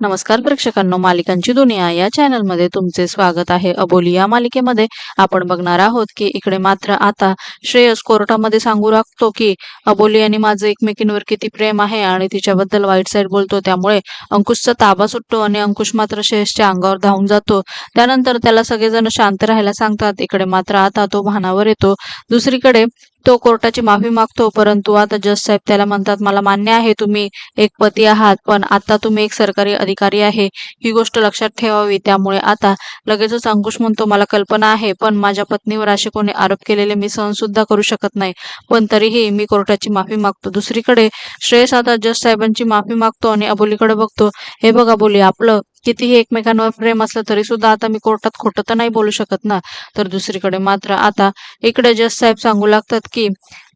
नमस्कार प्रेक्षकांनो मालिकांची दुनिया या चॅनलमध्ये तुमचे स्वागत आहे. अबोली या मालिकेमध्ये आपण बघणार आहोत की इकडे मात्र आता श्रेयस कोर्टामध्ये सांगू लागतो की अबोली आणि माझं एकमेकींवर किती प्रेम आहे आणि तिच्याबद्दल वाईट साईड बोलतो. त्यामुळे अंकुशचा ताबा सुटतो आणि अंकुश मात्र श्रेयसच्या अंगावर धावून जातो. त्यानंतर त्याला सगळेजण शांत राहायला सांगतात. इकडे मात्र आता तो भानावर येतो. दुसरीकडे तो कोर्टाची माफी मागतो परंतु आता जज साहेब त्याला म्हणतात मला मान्य आहे तुम्ही एक पती आहात पण आता तुम्ही एक सरकारी अधिकारी आहे. ही गोष्ट लक्षात ठेवावी. त्यामुळे आता लगेचच अंकुश म्हणतो मला कल्पना आहे पण माझ्या पत्नीवर असे कोणी आरोप केलेले मी सहन सुद्धा करू शकत नाही. पण तरीही मी कोर्टाची माफी मागतो. दुसरीकडे श्रेयस आता जज साहेबांची माफी मागतो आणि अबोलीकडे बघतो. हे बघ अबोली आपलं कितीही एकमेकांवर प्रेम असलं तरी सुद्धा आता मी कोर्टात खोटं तर नाही बोलू शकत ना. तर दुसरीकडे मात्र आता इकडे जज साहेब सांगू लागतात की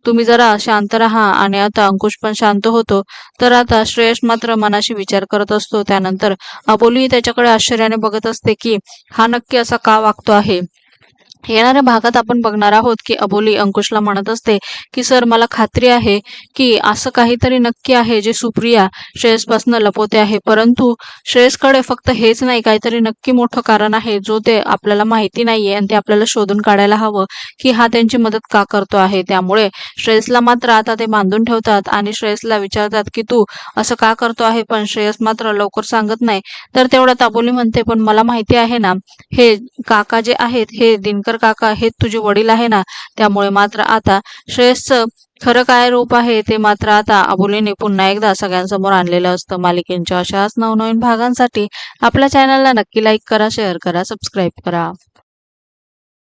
तुम्ही जरा शांत राहा आणि आता अंकुश पण शांत होतो. तर आता श्रेयस मात्र मनाशी विचार करत असतो. त्यानंतर अबोली त्याच्याकडे आश्चर्याने बघत असते की हा नक्की असा का वागतो आहे? येणाऱ्या भागात आपण बघणार आहोत की अबोली अंकुशला म्हणत असते की सर मला खात्री आहे की असं काहीतरी नक्की आहे जे सुप्रिया श्रेयसपासून लपवते आहे. परंतु श्रेयसकडे फक्त हेच नाही काहीतरी नक्की मोठं कारण आहे जो ते आपल्याला माहिती नाहीये आणि ते आपल्याला शोधून काढायला हवं की हा त्यांची मदत का करतो आहे. त्यामुळे श्रेयसला मात्र आता ते बांधून ठेवतात आणि श्रेयसला विचारतात की तू असं का करतो आहे? पण श्रेयस मात्र लवकर सांगत नाही. तर तेवढ्यात अबोली म्हणते पण मला माहिती आहे ना हे काका जे आहेत हे दिनकर काका हे तुझे वडील आहे ना त्यामुळे मात्र आता श्रेयसचं खरं काय रूप आहे ते मात्र आता अबोलीने पुन्हा एकदा सगळ्यांसमोर आणलेलं असतं. मालिकेंच्या अशाच नवनवीन भागांसाठी आपल्या चॅनलला नक्की लाईक करा शेअर करा सबस्क्राईब करा.